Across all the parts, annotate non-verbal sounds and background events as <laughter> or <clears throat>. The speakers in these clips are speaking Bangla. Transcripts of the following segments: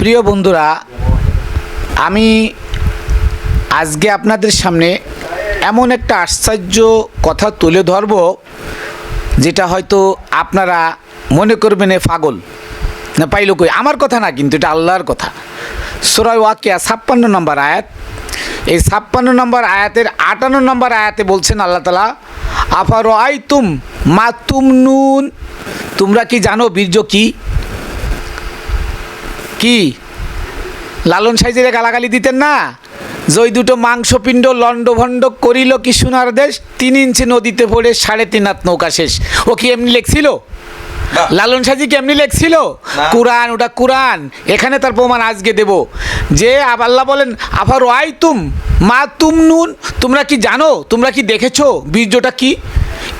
প্রিয় বন্ধুরা, আমি আজকে আপনাদের সামনে এমন একটা আশ্চর্য কথা তুলে ধরব, যেটা হয়তো আপনারা মনে করবেন এ পাগল। না, পাইল কই? আমার কথা না, কিন্তু এটা আল্লাহর কথা। সোরাই ওয়াকিয়া, ছাপ্পান্ন নম্বর আয়াত। এই ছাপ্পান্ন নম্বর আয়াতের আটান্ন নম্বর আয়াতে বলছেন আল্লাহ তালা আফার আই তুম মা তুম নুন তোমরা কি জানো বীর্য কি? কি? লালন সাইজের গালাগালি দিতেন না? যে দুটো মাংসপিণ্ড লণ্ডভণ্ড করিল কি সোনার দেশ তিন ইঞ্চি নদীতে পড়ে সাড়ে তিন হাত নৌকা শেষ। ও কি এমনি লেখছিল? লালন সাজি কি এমনি লেখছিল। কোরআন ওটা কোরআন। এখানে তার প্রমাণ আজকে দেব। যে আল্লাহ বলেন আফার ওয়াই তুম মা তুম নুন? তোমরা কি জানো? তোমরা কি দেখেছ? বীর্যটা কি?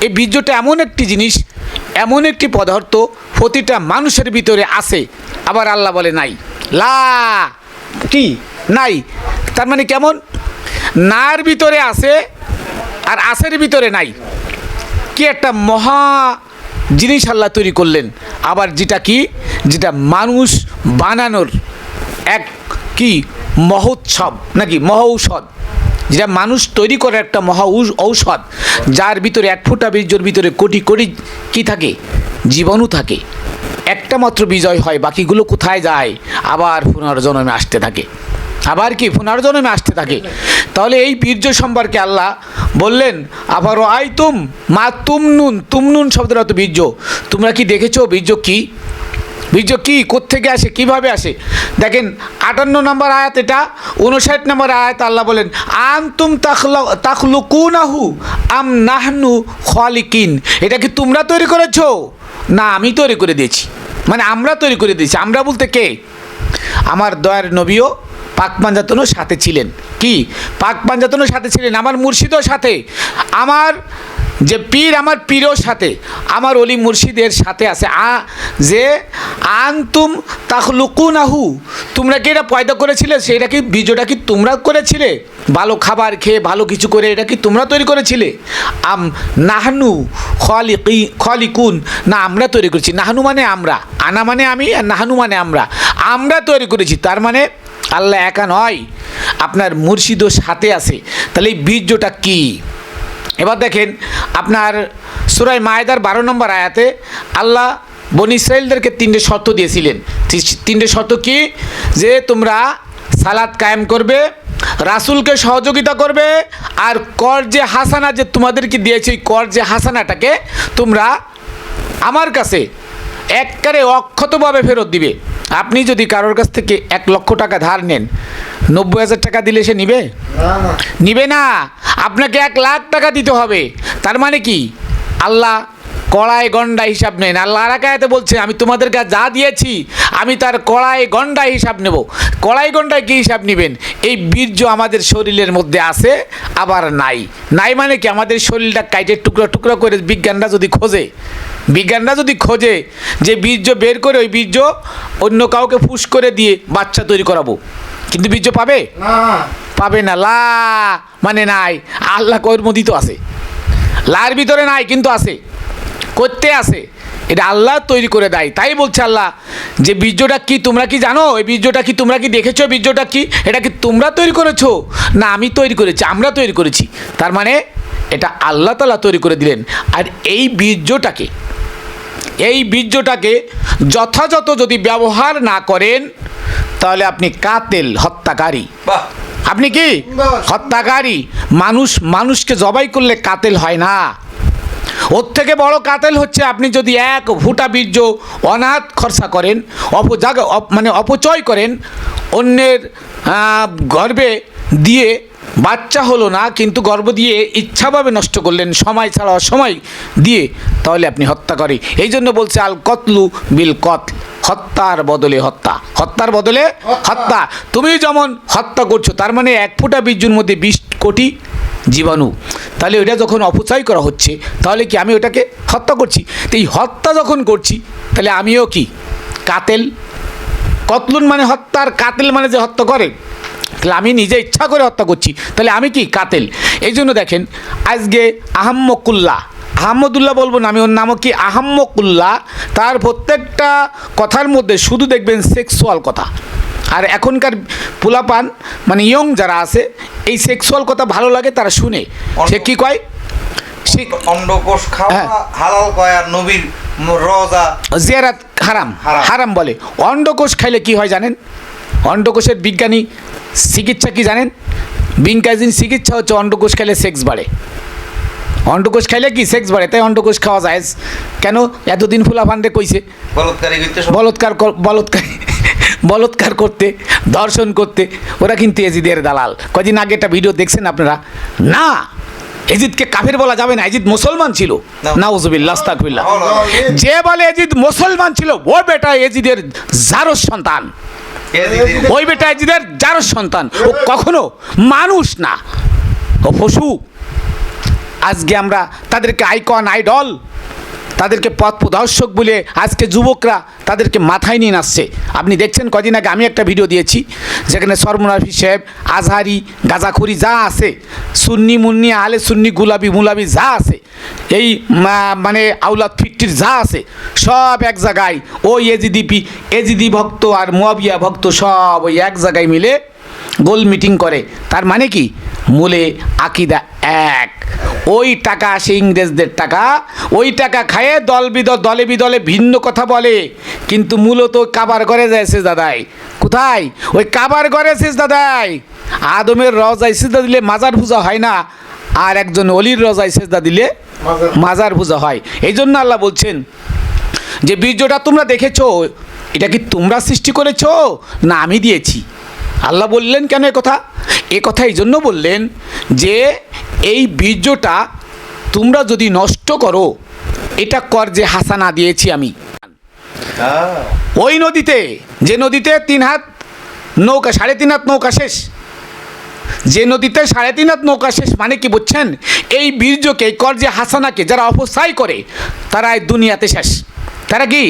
এই বীর্যটা এমন একটি জিনিস এমন একটি পদার্থ প্রতিটা মানুষের ভিতরে আছে। আবার আল্লাহ বলে নাই। লা কি? নাই। তার মানে কেমন? নার ভিতরে আছে আর আসের ভিতরে নাই। কি একটা মহা জিনিস আল্লাহ তৈরি করলেন। আবার যেটা কি? যেটা মানুষ বানানোর এক কি? মহোৎসব নাকি মহৌষধ। যেটা মানুষ তৈরি করে একটা মহা ঔষধ। যার ভিতরে এক ফোঁটা বীর্যর ভিতরে কোটি কোটি কি থাকে? জীবাণু থাকে। একটা মাত্র বিজয় হয়, বাকিগুলো কোথায় যায়? আবার পুনর্জন্মে আসতে থাকে। আবার কি পুনর্জন্মে আসতে থাকে? তাহলে এই বীর্য সম্পর্কে আল্লাহ বললেন আবার আই তুম মা তুমনুন? তুমনুন তুম নুন শব্দের অর্থ বীর্য। তোমরা কি দেখেছ বীর্য কি? বীর্য কি, কোত্থেকে আসে, কীভাবে আসে? দেখেন, আটান্ন নম্বর আয়াত এটা উনষাট নম্বর আয়াত আল্লাহ বলেন আম তুম তাখলুকুনাহু আম নাহনু খালিকিন। এটা কি তোমরা তৈরি করেছ? না, আমি তৈরি করে দিয়েছি। মানে আমরা তৈরি করে দিয়েছি। আমরা বলতে কে? আমার দয়ার নবীও পাক পাঞ্জাতনও সাথে ছিলেন। কি? পাক পাঞ্জাতনও সাথে ছিলেন, আমার মুর্শিদও সাথে। আমার যে পীর আমার পীরও সাথে, আমার অলি মুর্শিদের সাথে আছে। আ, যে আনতুম তাহলুকুনাহু তোমরা কি এটা পয়দা করেছিলে? সেটা কি, বীজটা কি তোমরা করেছিলে? ভালো খাবার খেয়ে ভালো কিছু করে এটা কি তোমরা তৈরি করেছিলে? আম নাহানু খলিকি, খলিকুন, না, আমরা তৈরি করেছি। নাহানু মানে আমরা, আনা মানে আমি আর নাহানু মানে আমরা। আমরা তৈরি করেছি, তার মানে আল্লাহ একা নয়, আপনার মুর্শিদও সাথে আছে। তাহলে এই বীর্যটা কী? এবার দেখেন, আপনার সুরাই মায়েদার বারো নম্বর আয়াতে আল্লাহ বন ইসরায়েলদেরকে তিনটে শর্ত দিয়েছিলেন। তিনটে শর্ত কি? যে তোমরা সালাদ কায়েম করবে, রাসুলকে সহযোগিতা করবে, আর কর যে হাসানা যে তোমাদেরকে দিয়েছে, ওই কর যে হাসানাটাকে তোমরা আমার কাছে একবারে অক্ষতভাবে ফেরত দিবে। আপনি যদি কারোর কাছ থেকে এক লক্ষ টাকা ধার নেন নব্বই হাজার টাকা দিলে সে নিবে? নিবে না। আপনাকে এক লাখ টাকা দিতে হবে। তার মানে কি? আল্লাহ কড়াই গন্ডা হিসাব নেন। আল্লাহ আরাকায়াতে বলছে আমি তোমাদের কাছে যা দিয়েছি আমি তার কড়াই গন্ডা হিসাব নেব। কড়াই গন্ডায় কী হিসাব নেবেন? এই বীর্য আমাদের শরীরের মধ্যে আছে আবার নাই। নাই মানে কি? আমাদের শরীরটা কাইটে টুকরো টুকরো করে বিজ্ঞানরা যদি খোঁজে বিজ্ঞানরা যদি খোঁজে যে বীর্য বের করে ওই বীর্য অন্য কাউকে ফুস করে দিয়ে বাচ্চা তৈরি করাবো কিন্তু বীর্য পাবে? পাবে না। লা মানে নাই। আল্লাহ কর্মদিত আছে। লার ভিতরে নাই কিন্তু আছে। করতে আছে। এটা আল্লাহ তৈরি করে দেয়। তাই বলছে আল্লাহ যে বীর্যটা কি তোমরা কি জানো? এই বীর্যটা কি তোমরা কি দেখেছ? বীর্যটা কি? এটা কি তোমরা তৈরি করেছ? না আমি তৈরি করেছি আমরা তৈরি করেছি। তার মানে এটা আল্লাহ তালা তৈরি করে দিলেন। আর এই বীর্যটাকে এই বীর্যটাকে যথাযথ যদি ব্যবহার না করেন তাহলে আপনি কাতেল হত্যাকারী। আপনি কি? হত্যাকারী। মানুষ মানুষকে জবাই করলে কাতেল হয় না। ওর থেকে বড় কাতেল হচ্ছে আপনি যদি এক ফুটা বীর্য অনাথ খরচা করেন অপজাগ অপ- মানে অপচয় করেন অন্যের গর্ভে দিয়ে বাচ্চা হলো না কিন্তু গর্ভ দিয়ে ইচ্ছাভাবে নষ্ট করলেন সময় ছাড়া অসময় দিয়ে তাহলে আপনি হত্যা করে। এই জন্য বলছে আল কতলু বিল কতল হত্যার বদলে হত্যা। হত্যার বদলে হত্যা। তুমি যেমন হত্যা করছ তার মানে এক ফোঁটা বীর্যুর মধ্যে বিশ কোটি জীবাণু। তাহলে ওইটা যখন অপচয় করা হচ্ছে তাহলে কি আমি ওটাকে হত্যা করছি? তো এই হত্যা যখন করছি তাহলে আমিও কি? কাতেল? কতলুন মানে হত্যার কাতেল মানে যে হত্যা করে? তাহলে আমি নিজে ইচ্ছা করে হত্যা করছি। তাহলে আমি কি? কাতেল। এই জন্য দেখেন আজকে আহাম্মকুল্লাহ। আহমদুল্লাহ বলব না আমি ওর নামও কি? আহাম্মকুল্লাহ। তার প্রত্যেকটা কথার মধ্যে শুধু দেখবেন সেক্সুয়াল কথা। আর এখনকার পোলাপান মানে ইয়ং যারা আছে এই সেক্সুয়াল কথা ভালো লাগে তারা শুনে। সে কি কয়? অন্ডকোষ খাওয়া হ্যাঁ। হালাল কয় আর নবীর রোজা জিয়ারাত হারাম। হারাম। হারাম বলে। অন্ডকোষ খাইলে কি হয় জানেন? অন্ডকোষের বিজ্ঞানী চিকিৎসা কি জানেন? বিজ্ঞানীর চিকিৎসা হচ্ছে অন্ডকোষ খাইলে সেক্স বাড়ে। অন্ডকোষ খাইলে কি সেক্স বাড়ে? তাই অন্ডকোষ খাওয়া যায়। কেন? এতদিন ফুলা ফান্ডে কইছে। বলৎকারী বলৎকার বলৎকার করতে দর্শন করতে ওরা কিন্তু এজিদের দালাল। কদিন আগে একটা ভিডিও দেখছেন আপনারা? না! এজিদকে কাফের বলা যাবে না। এজিদ মুসলমান ছিল। না। নাউজুবিল্লাহ আস্তাগফিরুল্লাহ। যে বলে এজিদ মুসলমান ছিল ও বেটা এজিদের জারস সন্তান। ওই বেটা এজিদের যার সন্তান। ও কখনো মানুষ না, ও পশু। আজকে আমরা তাদেরকে আইকন আইডল তাদেরকে পথ প্রদর্শক বলে আজকে যুবকরা তাদেরকে মাথায় নিয়ে নাচছে। আপনি দেখছেন কদিন আগে আমি একটা ভিডিও দিয়েছি, যেখানে সরমুনাফি সাহেব, আজহারি, গাজাখুরি যা আছে, সুন্নি মুন্নি আলে সুন্নি, গুলাবি মুলাবি যা আছে, এই মানে আউলাদ ফিট্টির যা আছে, সব এক জায়গায় ওই এজিদিপি এজিদি ভক্ত আর মুয়াবিয়া ভক্ত সব ওই এক জায়গায় মিলে গোল মিটিং করে। তার মানে কি? মূলে আকিদা এক। ওই টাকা আসে ইংরেজদের টাকা ওই টাকা খায়ে দল বিদল দলে বিদলে ভিন্ন কথা বলে। কিন্তু মূলত কাবার ঘরে যায় যাইছে দাদাই কোথায়? ওই কাবার ঘরে শেষ দাদাই আদমের রজাই সিজদা দিলে মাজার পূজা হয় না আর একজন অলির রজাই সেজদা দিলে মাজার। পূজা হয়। এই জন্য আল্লাহ বলছেন যে বীর্যটা তোমরা দেখেছ এটা কি তোমরা সৃষ্টি করেছ? না আমি দিয়েছি। আল্লাহ বললেন কেন এ কথা? এ কথা এই জন্য বললেন যে এই বীর্যটা তোমরা যদি নষ্ট করো এটা কর যে হাসানা দিয়েছি আমি। ওই নদীতে যে নদীতে তিন হাত নৌকা সাড়ে তিন হাত নৌকা শেষ। যে নদীতে সাড়ে তিন হাত নৌকা শেষ মানে কি বুঝছেন? এই বীর্যকে এই কর্জে হাসানাকে যারা অপসাই করে তারা এই দুনিয়াতে শেষ। তারা কি?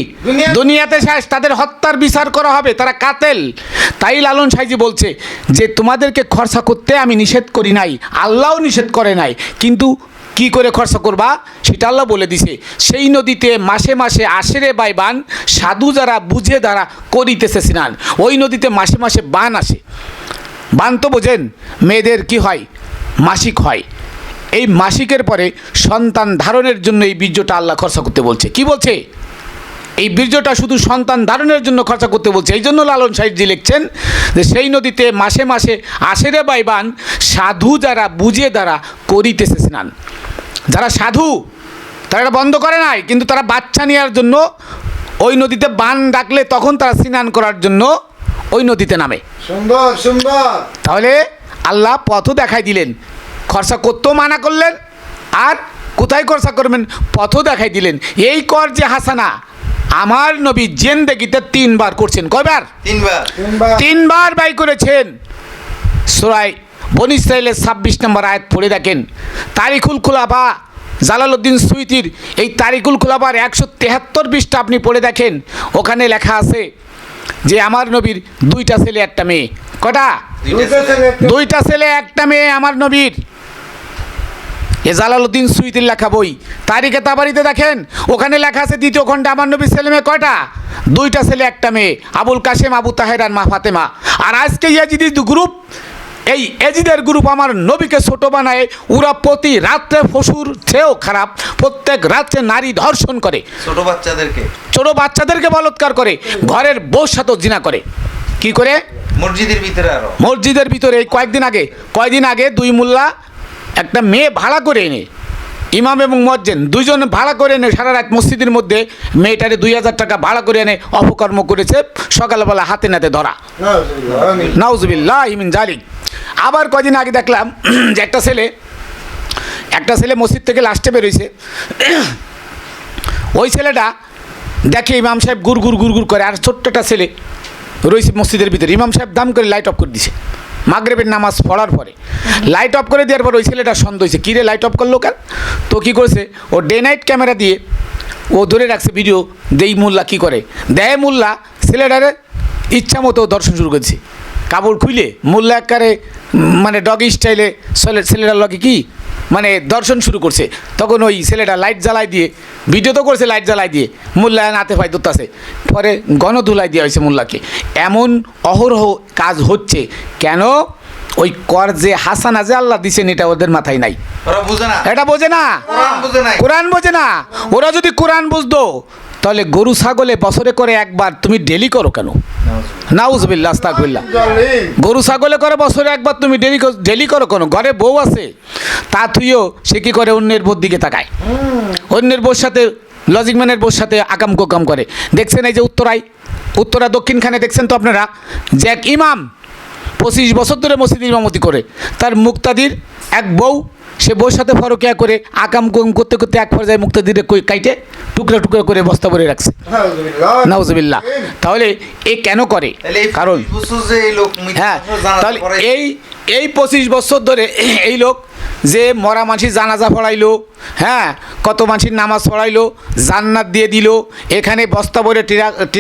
দুনিয়াতে শেষ তাদের হত্যার বিচার করা হবে তারা কাতেল। তাই লালন সাইজি বলছে যে তোমাদেরকে খরচা করতে আমি নিষেধ করি নাই আল্লাহও নিষেধ করে নাই। কিন্তু কি করে খরচা করবা? সেটা আল্লাহ বলে দিছে। সেই নদীতে মাসে মাসে আশেরে বাই বান সাধু যারা বুঝে দ্বারা করিতেছে স্নান। ওই নদীতে মাসে মাসে বান আসে। বান তো বোঝেন মেয়েদের কি হয়? মাসিক হয়। এই মাসিকের পরে সন্তান ধারণের জন্য এই বীর্যটা আল্লাহ খরচা করতে বলছে। কি বলছে? এই বীর্যটা শুধু সন্তান ধারণের জন্য খরচা করতে বলছে। এই জন্য লালন সাহেবজি লিখছেন যে সেই নদীতে মাসে মাসে আশেরে বাইবান সাধু যারা বুঝে দ্বারা করিতেছে স্নান। যারা সাধু তারা এটা বন্ধ করে নাই কিন্তু তারা বাচ্চা নেওয়ার জন্য ওই নদীতে বান ডাকলে তখন তারা স্নান করার জন্য ওই নদীতে নামে। সুন্দর সুন্দর। তাহলে আল্লাহ পথও দেখাই দিলেন খরচা করতেও মানা করলেন আর কোথায় খরচা করবেন পথও দেখাই দিলেন। এই কর যে হাসানা আমার নবী জেন দেখিতে তিনবার করছেন। কয়বার? তিনবার। তিনবার। ব্যয় করেছেন। সোরাই বন ইসরায়েলের ছাব্বিশ নম্বর আয়াত পড়ে দেখেন। তারিকুল খুলাফা জালালউদ্দিন সুইতির এই তারিকুল খুলাফার একশো তেহাত্তর পৃষ্ঠা আপনি পড়ে দেখেন। ওখানে লেখা আছে যে আমার নবীর দুইটা ছেলে একটা মেয়ে। কটা? দুইটা ছেলে একটা- দুইটা ছেলে একটা মেয়ে আমার নবীর। এ জালালউদ্দিন সুইতির লেখা বই। তারিখে তাবারিতে দেখেন ওখানে লেখা আছে দ্বিতীয় খণ্ডে আমার নবীর ছেলে মেয়ে কয়টা? দুইটা ছেলে একটা মেয়ে আবুল কাশেম আবু তাহের আর মা ফাতেমা। আর আজকে ইয়াজিদি গ্রুপ এই এজিদের গ্রুপ আমার নবীকে ছোট বানায় ওরা প্রতি রাত্রে ফসুর চেয়েও খারাপ প্রত্যেক রাত্রে নারী ধর্ষণ করে। ছোট বাচ্চাদেরকে? ছোট বাচ্চাদেরকে বলৎকার করে ঘরের বউ সাথে জিনা করে। কি করে? মসজিদের ভিতরে আরও। মসজিদের ভিতরে এই কয়েকদিন আগে কয়েকদিন আগে দুই মোল্লা একটা মেয়ে ভাড়া করে এনে ইমাম এবং মজ্জেন দুইজন ভাড়া করে এনে সারা রাত মসজিদের মধ্যে মেয়েটারে দুই হাজার টাকা ভাড়া করে এনে অপকর্ম করেছে সকালবেলা হাতে নাতে ধরা। নাউজুবিল্লাহ, ইমিন জালিক আবার কদিন আগে দেখলাম <clears throat> যে একটা ছেলে একটা ছেলে মসজিদ থেকে লাস্টে বেরোইছে। ওই ছেলেটা দেখে ইমাম সাহেব গুর গুর গুর গুর করে আর ছোট্ট একটা ছেলে রয়েছে মসজিদের ভিতরে। ইমাম সাহেব দাম করে লাইট অফ করে দিছে। মাগরেবের নামাজ পড়ার পরে। লাইট অফ করে দেওয়ার পর ওই ছেলেটা সন্দেহ হয়েছে কী রে লাইট অফ করল কেন? তো কী করেছে? ও ডে নাইট ক্যামেরা দিয়ে ও ধরে রাখছে ভিডিও দেই মোল্লা কী করে? দেয় মোল্লা ছেলেটারে ইচ্ছা মতো দর্শন শুরু করছে। কাপড় খুলে মোল্লা একারে মানে ডগ স্টাইলে ছেলে ছেলেটার লগে কি মানে দর্শন শুরু করছে। তখন ওই ছেলেটা লাইট জ্বালাই দিয়ে ভিডিও তো করছে লাইট জ্বালাই দিয়ে মোল্লায় নাতে ফাই দোতাছে পরে গণধুলাই দেওয়া হয়েছে মোল্লাকে। এমন অহরহ কাজ হচ্ছে কেন? ওই কর যে হাসান যে আল্লাহ দিছেন এটা ওদের মাথায় নাই। ওরা বুঝে না। এটা বোঝে না। কোরআন কোরআন বোঝে না। ওরা যদি কোরআন বুঝতো তাহলে গরু ছাগলে বছরে করে একবার তুমি ডেলি করো কেন? নাউজবিল্লা গরু ছাগলে করে বছরে একবার তুমি ডেলি ডেলি করো কোনো, ঘরে বউ আছে, তা তুইও সে কি করে অন্যের বোর দিকে তাকায়? অন্যের বোর সাথে লজিক ম্যানের বোর সাথে আকাম কোকাম করে। দেখছেন এই যে উত্তরায়, উত্তরা দক্ষিণখানে দেখছেন তো আপনারা, যে এক ইমাম পঁচিশ বছর ধরে মসজিদ ইমামতি করে। তার মুক্তাদির এক বউ সে বউর সাথে ফরকিয়া করে আকাম কুম করতে করতে এক পর্যায়ে মুক্তাদিরে কই কাইটে টুকরা টুকরা করে বস্তা ভরে রাখছে। নাউজবিল্লা তাহলে এ কেন করে? এই কারণ হ্যাঁ তাহলে এই এই পঁচিশ বছর ধরে <clears throat> এই লোক যে মরা মানসির জানাজা পড়াইলো হ্যাঁ কত মানসির নামাজ পড়াইলো জান্নাত দিয়ে দিল এখানে বস্তা ভরে টিরা